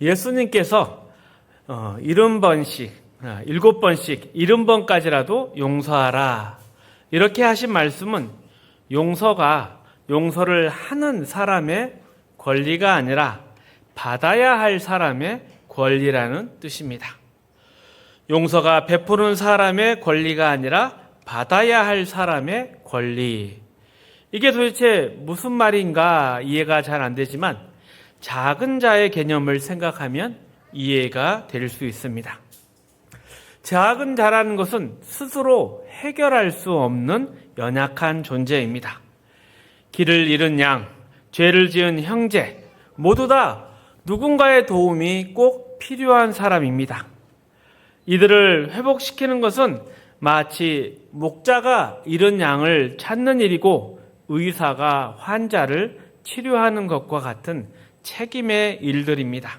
예수님께서 어, 70번씩, 아, 7번씩, 70번까지라도 용서하라. 이렇게 하신 말씀은 용서가 용서를 하는 사람의 권리가 아니라 받아야 할 사람의 권리라는 뜻입니다. 용서가 베푸는 사람의 권리가 아니라 받아야 할 사람의 권리. 이게 도대체 무슨 말인가 이해가 잘 안 되지만 작은 자의 개념을 생각하면 이해가 될 수 있습니다. 작은 자라는 것은 스스로 해결할 수 없는 연약한 존재입니다. 길을 잃은 양, 죄를 지은 형제, 모두 다 누군가의 도움이 꼭 필요한 사람입니다. 이들을 회복시키는 것은 마치 목자가 잃은 양을 찾는 일이고 의사가 환자를 치료하는 것과 같은 책임의 일들입니다.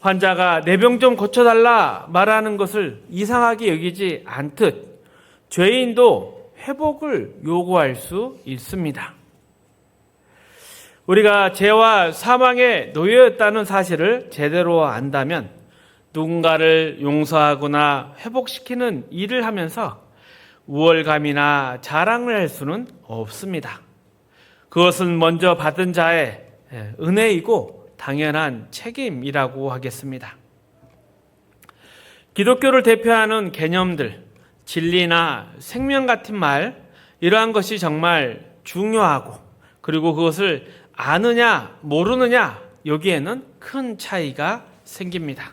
환자가 내 병 좀 고쳐달라 말하는 것을 이상하게 여기지 않듯 죄인도 회복을 요구할 수 있습니다. 우리가 죄와 사망에 놓여있다는 사실을 제대로 안다면 누군가를 용서하거나 회복시키는 일을 하면서 우월감이나 자랑을 할 수는 없습니다. 그것은 먼저 받은 자의 은혜이고 당연한 책임이라고 하겠습니다. 기독교를 대표하는 개념들, 진리나 생명 같은 말, 이러한 것이 정말 중요하고 그리고 그것을 아느냐, 모르느냐, 여기에는 큰 차이가 생깁니다.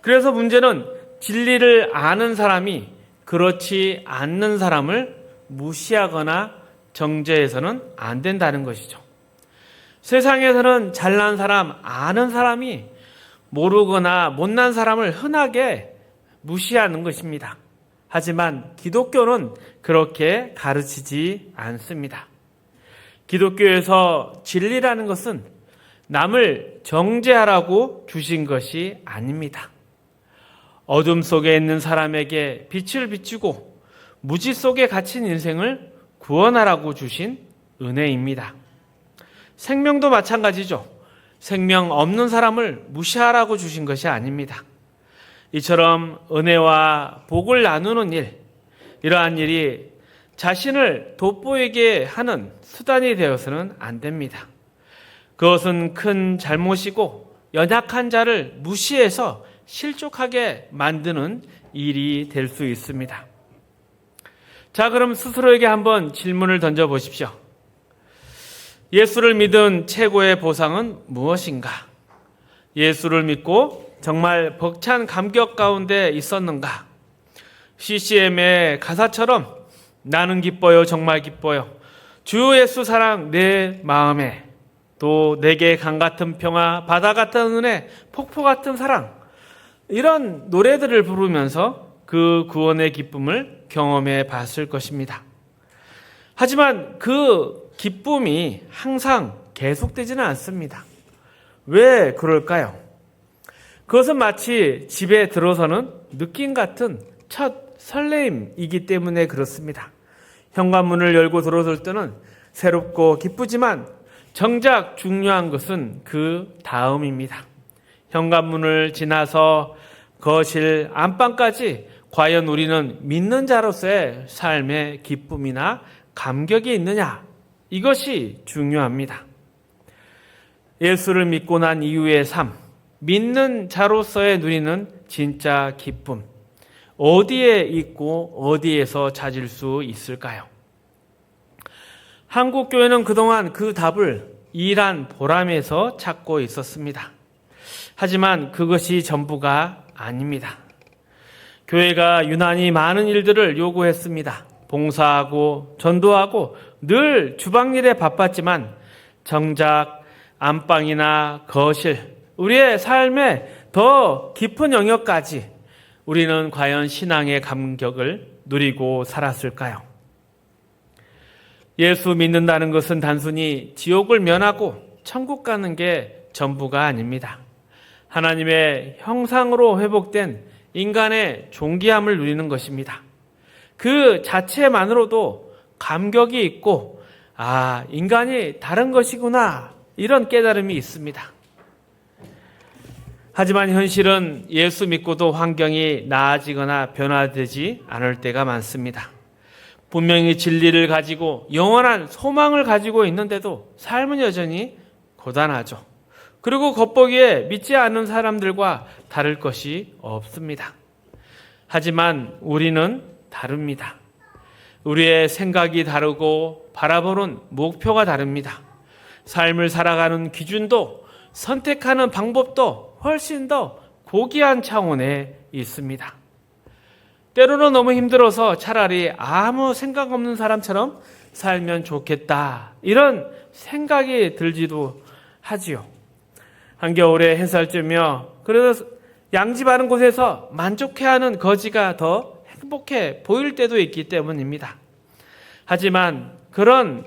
그래서 문제는 진리를 아는 사람이 그렇지 않는 사람을 무시하거나 정죄해서는 안 된다는 것이죠. 세상에서는 잘난 사람, 아는 사람이 모르거나 못난 사람을 흔하게 무시하는 것입니다. 하지만 기독교는 그렇게 가르치지 않습니다. 기독교에서 진리라는 것은 남을 정죄하라고 주신 것이 아닙니다. 어둠 속에 있는 사람에게 빛을 비추고 무지 속에 갇힌 인생을 구원하라고 주신 은혜입니다. 생명도 마찬가지죠. 생명 없는 사람을 무시하라고 주신 것이 아닙니다. 이처럼 은혜와 복을 나누는 일, 이러한 일이 자신을 돋보이게 하는 수단이 되어서는 안 됩니다. 그것은 큰 잘못이고 연약한 자를 무시해서 실족하게 만드는 일이 될 수 있습니다. 자, 그럼 스스로에게 한번 질문을 던져 보십시오. 예수를 믿은 최고의 보상은 무엇인가? 예수를 믿고 정말 벅찬 감격 가운데 있었는가? CCM의 가사처럼 나는 기뻐요, 정말 기뻐요. 주 예수 사랑 내 마음에 또 내게 강 같은 평화, 바다 같은 은혜, 폭포 같은 사랑 이런 노래들을 부르면서 그 구원의 기쁨을 경험해 봤을 것입니다. 하지만 그 기쁨이 항상 계속되지는 않습니다. 왜 그럴까요? 그것은 마치 집에 들어서는 느낌 같은 첫 설레임이기 때문에 그렇습니다. 현관문을 열고 들어설 때는 새롭고 기쁘지만 정작 중요한 것은 그 다음입니다. 현관문을 지나서 거실 안방까지 과연 우리는 믿는 자로서의 삶의 기쁨이나 감격이 있느냐? 이것이 중요합니다. 예수를 믿고 난 이후의 삶, 믿는 자로서의 누리는 진짜 기쁨. 어디에 있고 어디에서 찾을 수 있을까요? 한국 교회는 그동안 그 답을 일한 보람에서 찾고 있었습니다. 하지만 그것이 전부가 아닙니다. 교회가 유난히 많은 일들을 요구했습니다. 봉사하고 전도하고 늘 주방일에 바빴지만 정작 안방이나 거실, 우리의 삶의 더 깊은 영역까지 우리는 과연 신앙의 감격을 누리고 살았을까요? 예수 믿는다는 것은 단순히 지옥을 면하고 천국 가는 게 전부가 아닙니다. 하나님의 형상으로 회복된 인간의 존귀함을 누리는 것입니다. 그 자체만으로도 감격이 있고, 아, 인간이 다른 것이구나, 이런 깨달음이 있습니다. 하지만 현실은 예수 믿고도 환경이 나아지거나 변화되지 않을 때가 많습니다. 분명히 진리를 가지고 영원한 소망을 가지고 있는데도 삶은 여전히 고단하죠. 그리고 겉보기에 믿지 않는 사람들과 다를 것이 없습니다. 하지만 우리는 다릅니다. 우리의 생각이 다르고 바라보는 목표가 다릅니다. 삶을 살아가는 기준도 선택하는 방법도 훨씬 더 고귀한 차원에 있습니다. 때로는 너무 힘들어서 차라리 아무 생각 없는 사람처럼 살면 좋겠다. 이런 생각이 들지도 하지요. 한겨울에 햇살 쬐며 그래서 양지 바른 곳에서 만족해하는 거지가 더 행복해 보일 때도 있기 때문입니다. 하지만 그런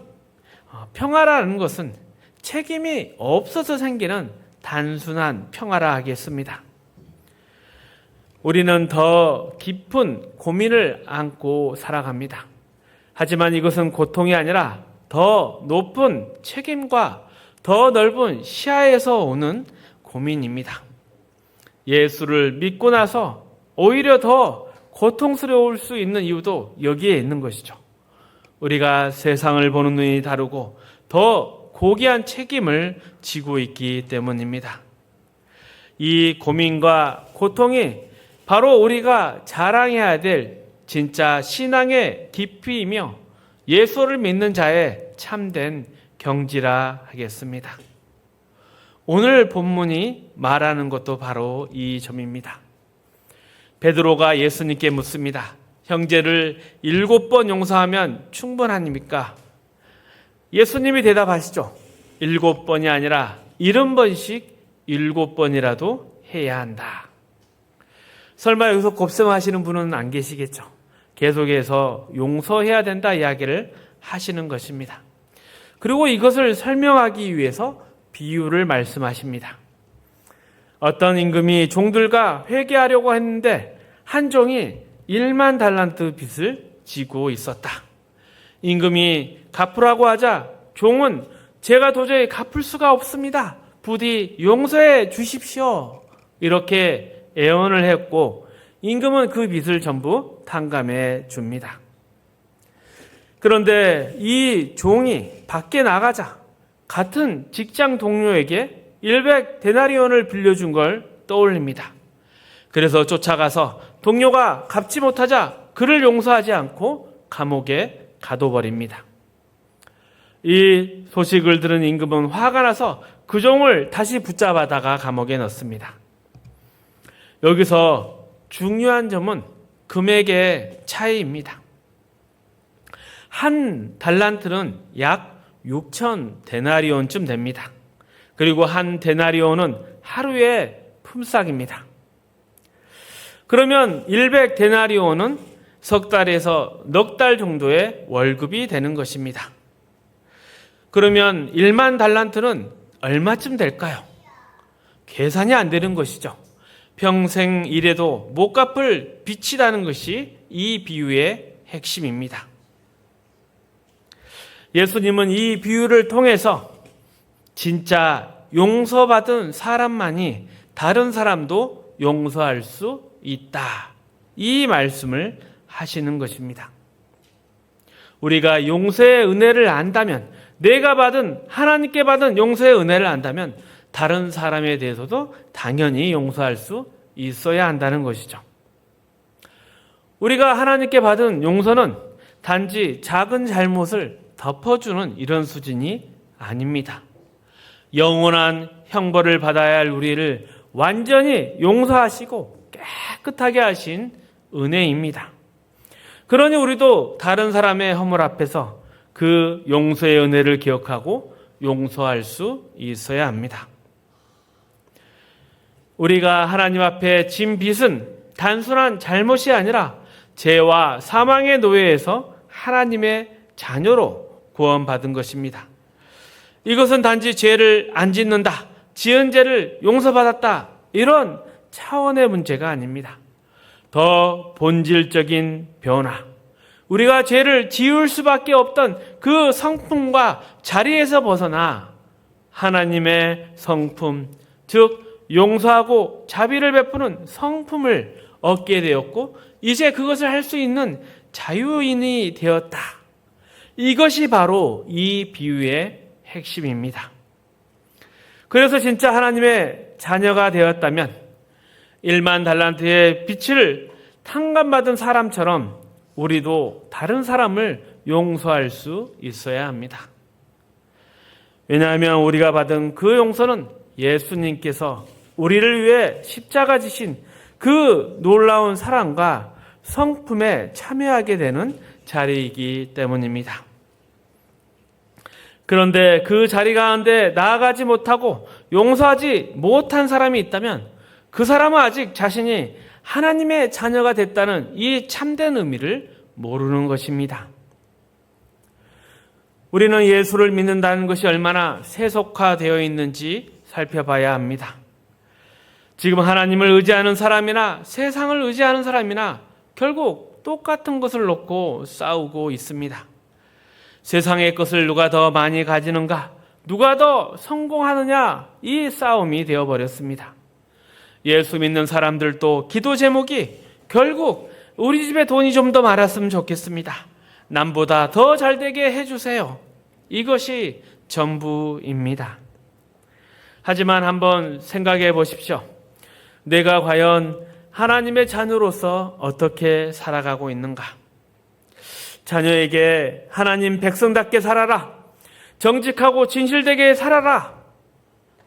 어, 평화라는 것은 책임이 없어서 생기는 단순한 평화라 하겠습니다. 우리는 더 깊은 고민을 안고 살아갑니다. 하지만 이것은 고통이 아니라 더 높은 책임과 더 넓은 시야에서 오는 고민입니다. 예수를 믿고 나서 오히려 더 고통스러울 수 있는 이유도 여기에 있는 것이죠. 우리가 세상을 보는 눈이 다르고 더 고귀한 책임을 지고 있기 때문입니다. 이 고민과 고통이 바로 우리가 자랑해야 될 진짜 신앙의 깊이이며 예수를 믿는 자의 참된 경지라 하겠습니다. 오늘 본문이 말하는 것도 바로 이 점입니다. 베드로가 예수님께 묻습니다. 형제를 일곱 번 용서하면 충분합니까? 예수님이 대답하시죠. 일곱 번이 아니라 일흔 번씩 일곱 번이라도 해야 한다. 설마 여기서 곱셈하시는 분은 안 계시겠죠. 계속해서 용서해야 된다 이야기를 하시는 것입니다. 그리고 이것을 설명하기 위해서 비유를 말씀하십니다. 어떤 임금이 종들과 회개하려고 했는데 한 종이 1만 달란트 빚을 지고 있었다. 임금이 갚으라고 하자 종은 제가 도저히 갚을 수가 없습니다. 부디 용서해 주십시오. 이렇게 애원을 했고 임금은 그 빚을 전부 탕감해 줍니다. 그런데 이 종이 밖에 나가자 같은 직장 동료에게 100 데나리온을 빌려준 걸 떠올립니다. 그래서 쫓아가서 동료가 갚지 못하자 그를 용서하지 않고 감옥에 가둬버립니다. 이 소식을 들은 임금은 화가 나서 그 종을 다시 붙잡아다가 감옥에 넣습니다. 여기서 중요한 점은 금액의 차이입니다. 한 달란트는 약 6천 데나리온쯤 됩니다. 그리고 한 데나리온은 하루의 품삯입니다. 그러면 100 데나리온은 석 달에서 넉 달 정도의 월급이 되는 것입니다. 그러면 1만 달란트는 얼마쯤 될까요? 계산이 안 되는 것이죠. 평생 일해도 못 갚을 빚이라는 것이 이 비유의 핵심입니다. 예수님은 이 비유를 통해서 진짜 용서받은 사람만이 다른 사람도 용서할 수 있다. 이 말씀을 하시는 것입니다. 우리가 용서의 은혜를 안다면, 내가 받은, 하나님께 받은 용서의 은혜를 안다면, 다른 사람에 대해서도 당연히 용서할 수 있어야 한다는 것이죠. 우리가 하나님께 받은 용서는 단지 작은 잘못을 덮어주는 이런 수준이 아닙니다. 영원한 형벌을 받아야 할 우리를 완전히 용서하시고 깨끗하게 하신 은혜입니다. 그러니 우리도 다른 사람의 허물 앞에서 그 용서의 은혜를 기억하고 용서할 수 있어야 합니다. 우리가 하나님 앞에 진 빚은 단순한 잘못이 아니라 죄와 사망의 노예에서 하나님의 자녀로 구원받은 것입니다. 이것은 단지 죄를 안 짓는다, 지은 죄를 용서받았다, 이런 차원의 문제가 아닙니다. 더 본질적인 변화. 우리가 죄를 지을 수밖에 없던 그 성품과 자리에서 벗어나 하나님의 성품, 즉, 용서하고 자비를 베푸는 성품을 얻게 되었고 이제 그것을 할 수 있는 자유인이 되었다. 이것이 바로 이 비유의 핵심입니다. 그래서 진짜 하나님의 자녀가 되었다면 1만 달란트의 빛을 탕감받은 사람처럼 우리도 다른 사람을 용서할 수 있어야 합니다. 왜냐하면 우리가 받은 그 용서는 예수님께서 우리를 위해 십자가 지신 그 놀라운 사랑과 성품에 참여하게 되는 자리이기 때문입니다. 그런데 그 자리 가운데 나아가지 못하고 용서하지 못한 사람이 있다면 그 사람은 아직 자신이 하나님의 자녀가 됐다는 이 참된 의미를 모르는 것입니다. 우리는 예수를 믿는다는 것이 얼마나 세속화되어 있는지 살펴봐야 합니다. 지금 하나님을 의지하는 사람이나 세상을 의지하는 사람이나 결국 똑같은 것을 놓고 싸우고 있습니다. 세상의 것을 누가 더 많이 가지는가, 누가 더 성공하느냐, 이 싸움이 되어버렸습니다. 예수 믿는 사람들도 기도 제목이 결국 우리 집에 돈이 좀 더 많았으면 좋겠습니다. 남보다 더 잘 되게 해주세요. 이것이 전부입니다. 하지만 한번 생각해 보십시오. 내가 과연 하나님의 자녀로서 어떻게 살아가고 있는가? 자녀에게 하나님 백성답게 살아라. 정직하고 진실되게 살아라.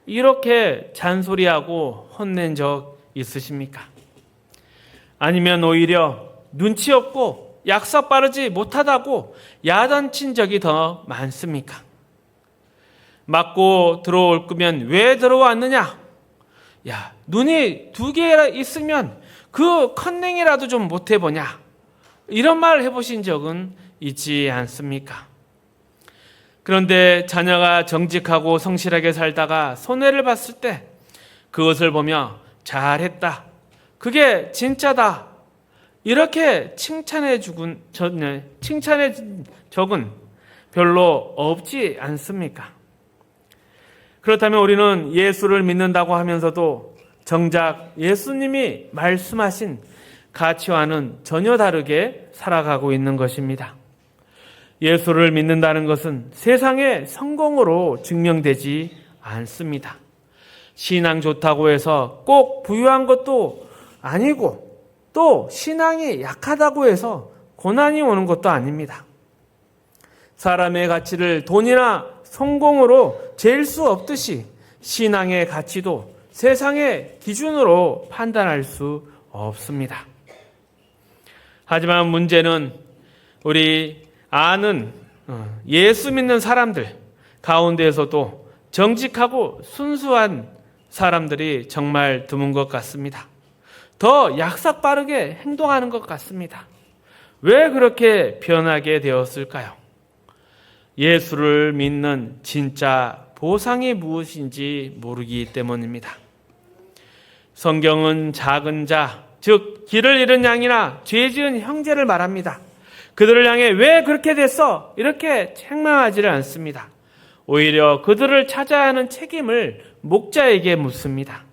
이렇게 잔소리하고 혼낸 적 있으십니까? 아니면 오히려 눈치 없고 약속 빠르지 못하다고 야단친 적이 더 많습니까? 맞고 들어올 거면 왜 들어왔느냐? 야, 눈이 두 개 있으면 그 컨닝이라도 좀 못 해보냐? 이런 말 해보신 적은 있지 않습니까? 그런데 자녀가 정직하고 성실하게 살다가 손해를 봤을 때 그것을 보며 잘했다. 그게 진짜다. 이렇게 칭찬해 주군, 칭찬해 적은 별로 없지 않습니까? 그렇다면 우리는 예수를 믿는다고 하면서도 정작 예수님이 말씀하신 가치와는 전혀 다르게 살아가고 있는 것입니다. 예수를 믿는다는 것은 세상의 성공으로 증명되지 않습니다. 신앙 좋다고 해서 꼭 부유한 것도 아니고 또 신앙이 약하다고 해서 고난이 오는 것도 아닙니다. 사람의 가치를 돈이나 성공으로 잴수 없듯이 신앙의 가치도 세상의 기준으로 판단할 수 없습니다. 하지만 문제는 우리 아는 어, 예수 믿는 사람들 가운데에서도 정직하고 순수한 사람들이 정말 드문 것 같습니다. 더 약삭 빠르게 행동하는 것 같습니다. 왜 그렇게 변하게 되었을까요? 예수를 믿는 진짜 보상이 무엇인지 모르기 때문입니다. 성경은 작은 자, 즉 길을 잃은 양이나 죄 지은 형제를 말합니다. 그들을 향해 왜 그렇게 됐어? 이렇게 책망하지를 않습니다. 오히려 그들을 찾아야 하는 책임을 목자에게 묻습니다.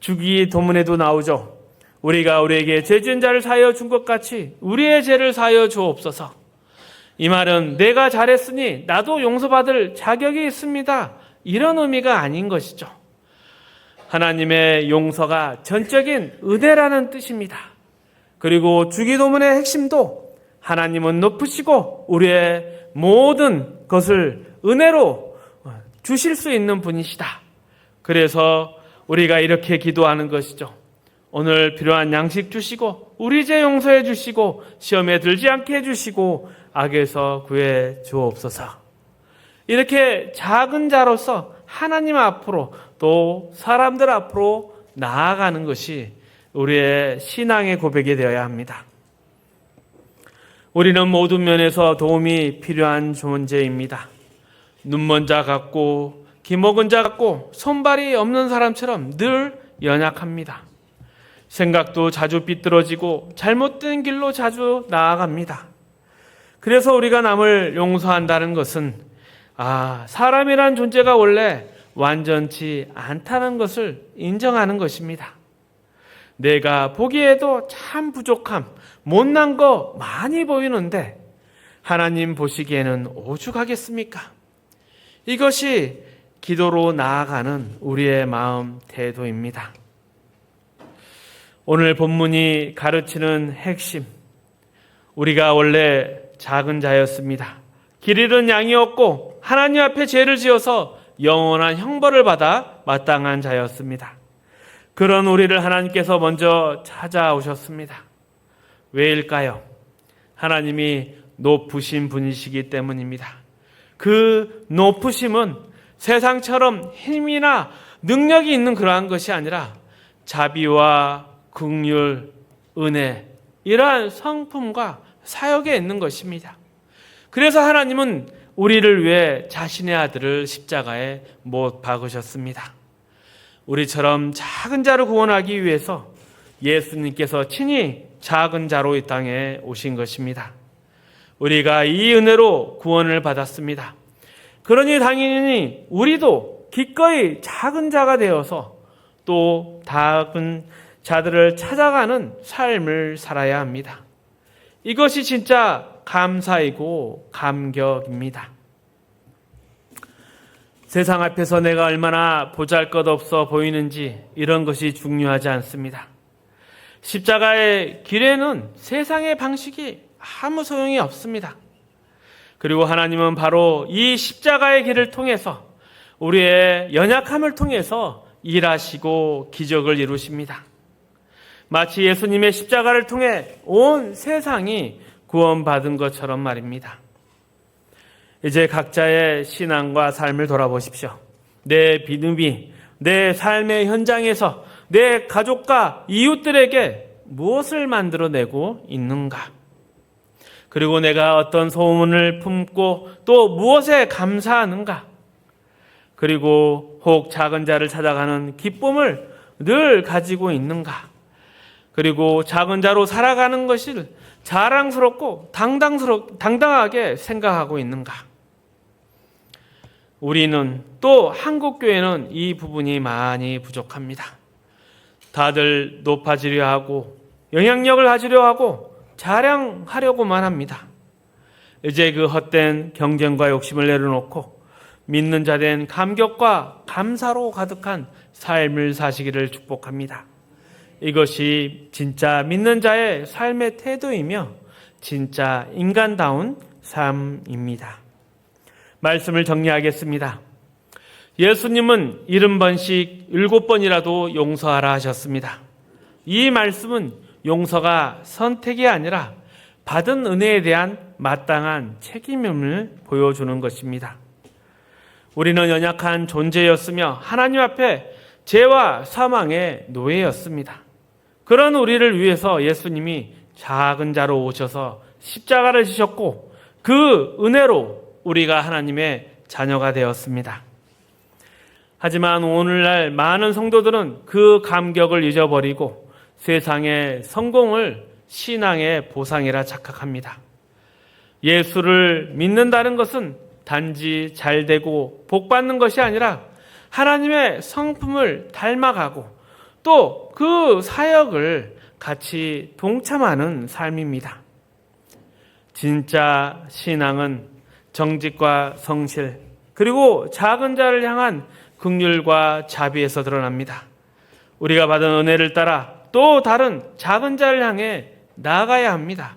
주기 도문에도 나오죠. 우리가 우리에게 죄 지은 자를 사하여 준 것 같이 우리의 죄를 사하여 주옵소서. 이 말은 내가 잘했으니 나도 용서받을 자격이 있습니다. 이런 의미가 아닌 것이죠. 하나님의 용서가 전적인 은혜라는 뜻입니다. 그리고 주기도문의 핵심도 하나님은 높으시고 우리의 모든 것을 은혜로 주실 수 있는 분이시다. 그래서 우리가 이렇게 기도하는 것이죠. 오늘 필요한 양식 주시고 우리 죄 용서해 주시고 시험에 들지 않게 해 주시고 악에서 구해 주옵소서. 이렇게 작은 자로서 하나님 앞으로 또 사람들 앞으로 나아가는 것이 우리의 신앙의 고백이 되어야 합니다. 우리는 모든 면에서 도움이 필요한 존재입니다. 눈먼 자 같고 기먹은 자 같고 손발이 없는 사람처럼 늘 연약합니다. 생각도 자주 삐뚤어지고 잘못된 길로 자주 나아갑니다. 그래서 우리가 남을 용서한다는 것은 아, 사람이란 존재가 원래 완전치 않다는 것을 인정하는 것입니다. 내가 보기에도 참 부족함, 못난 거 많이 보이는데 하나님 보시기에는 오죽하겠습니까? 이것이 기도로 나아가는 우리의 마음 태도입니다. 오늘 본문이 가르치는 핵심. 우리가 원래 작은 자였습니다. 길 잃은 양이었고 하나님 앞에 죄를 지어서 영원한 형벌을 받아 마땅한 자였습니다. 그런 우리를 하나님께서 먼저 찾아오셨습니다. 왜일까요? 하나님이 높으신 분이시기 때문입니다. 그 높으심은 세상처럼 힘이나 능력이 있는 그러한 것이 아니라 자비와 긍휼, 은혜 이러한 성품과 사역에 있는 것입니다. 그래서 하나님은 우리를 위해 자신의 아들을 십자가에 못 박으셨습니다. 우리처럼 작은 자를 구원하기 위해서 예수님께서 친히 작은 자로 이 땅에 오신 것입니다. 우리가 이 은혜로 구원을 받았습니다. 그러니 당연히 우리도 기꺼이 작은 자가 되어서 또 작은 자들을 찾아가는 삶을 살아야 합니다. 이것이 진짜 감사이고 감격입니다. 세상 앞에서 내가 얼마나 보잘 것 없어 보이는지 이런 것이 중요하지 않습니다. 십자가의 길에는 세상의 방식이 아무 소용이 없습니다. 그리고 하나님은 바로 이 십자가의 길을 통해서 우리의 연약함을 통해서 일하시고 기적을 이루십니다. 마치 예수님의 십자가를 통해 온 세상이 구원받은 것처럼 말입니다. 이제 각자의 신앙과 삶을 돌아보십시오. 내 믿음이 내 삶의 현장에서 내 가족과 이웃들에게 무엇을 만들어내고 있는가? 그리고 내가 어떤 소문을 품고 또 무엇에 감사하는가? 그리고 혹 작은 자를 찾아가는 기쁨을 늘 가지고 있는가? 그리고 작은 자로 살아가는 것을 자랑스럽고 당당스럽, 당당하게 생각하고 있는가? 우리는 또 한국 교회는 이 부분이 많이 부족합니다. 다들 높아지려 하고 영향력을 가지려 하고 자랑하려고만 합니다. 이제 그 헛된 경쟁과 욕심을 내려놓고 믿는 자된 감격과 감사로 가득한 삶을 사시기를 축복합니다. 이것이 진짜 믿는 자의 삶의 태도이며 진짜 인간다운 삶입니다. 말씀을 정리하겠습니다. 예수님은 일흔 번씩 일곱 번이라도 용서하라 하셨습니다. 이 말씀은 용서가 선택이 아니라 받은 은혜에 대한 마땅한 책임임을 보여주는 것입니다. 우리는 연약한 존재였으며 하나님 앞에 죄와 사망의 노예였습니다. 그런 우리를 위해서 예수님이 작은 자로 오셔서 십자가를 지셨고 그 은혜로 우리가 하나님의 자녀가 되었습니다. 하지만 오늘날 많은 성도들은 그 감격을 잊어버리고 세상의 성공을 신앙의 보상이라 착각합니다. 예수를 믿는다는 것은 단지 잘 되고 복 받는 것이 아니라 하나님의 성품을 닮아가고 또 그 사역을 같이 동참하는 삶입니다. 진짜 신앙은 정직과 성실 그리고 작은 자를 향한 극률과 자비에서 드러납니다. 우리가 받은 은혜를 따라 또 다른 작은 자를 향해 나가야 합니다.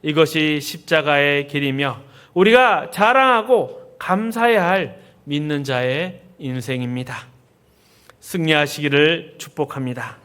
이것이 십자가의 길이며 우리가 자랑하고 감사해야 할 믿는 자의 인생입니다. 승리하시기를 축복합니다.